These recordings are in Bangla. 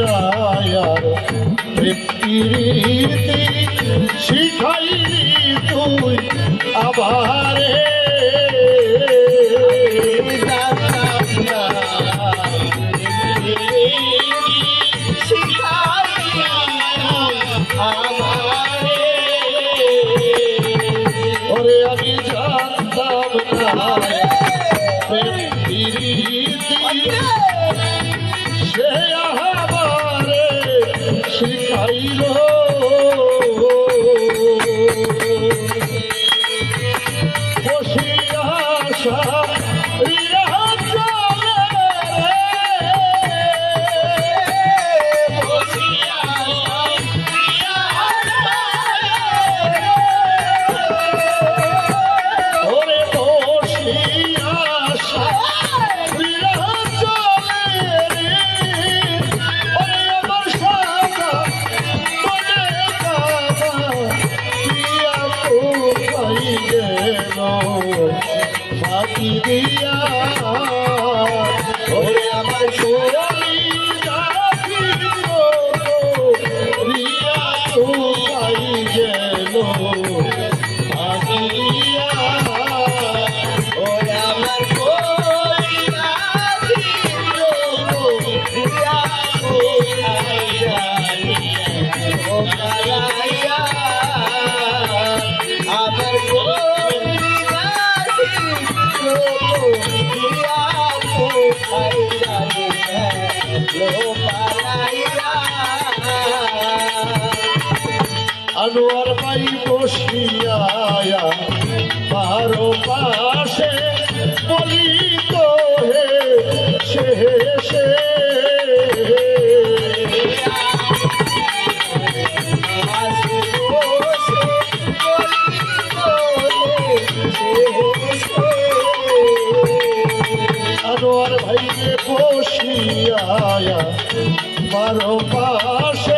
দয়ার রীতি শিখাইলি তুই আবার। ওরে Yeah. সাথী দিয়া আমার সোয়া আনোয়ার পাই বসিয়া পারো পাশে বলি তো হে, সে সে আনোয়ার ভাই বসিয়া বারো পাশে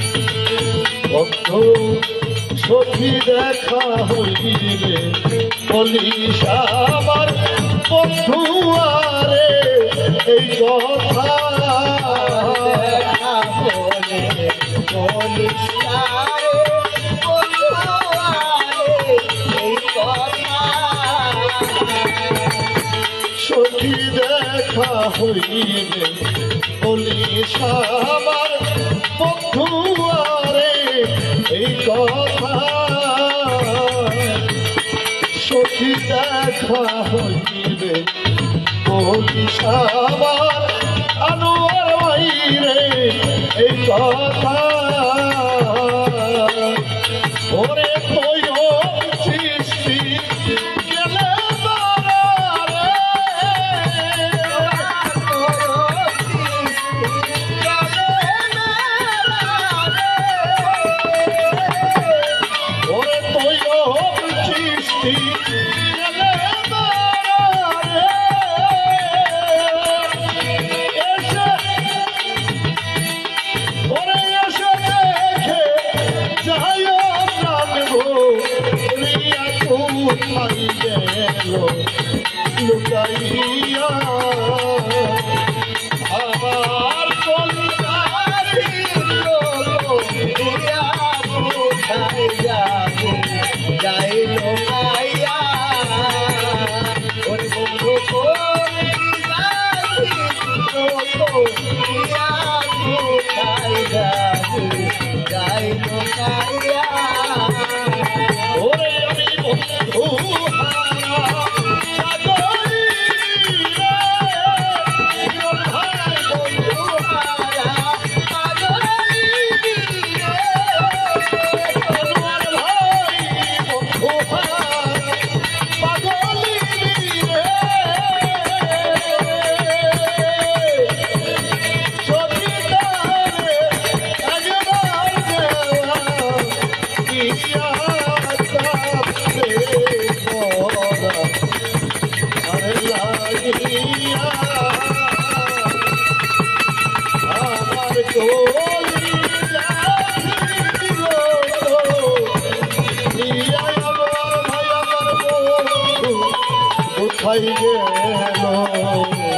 বন্ধু সখী দেখা হইবে বলিস আমার বন্ধু আরে এই কথা সখী দেখা হইবে বলিস দেখা হইবে সাবার আনোয়ার বাইরে এই কথা। লুকাইয়া হয়ে গেল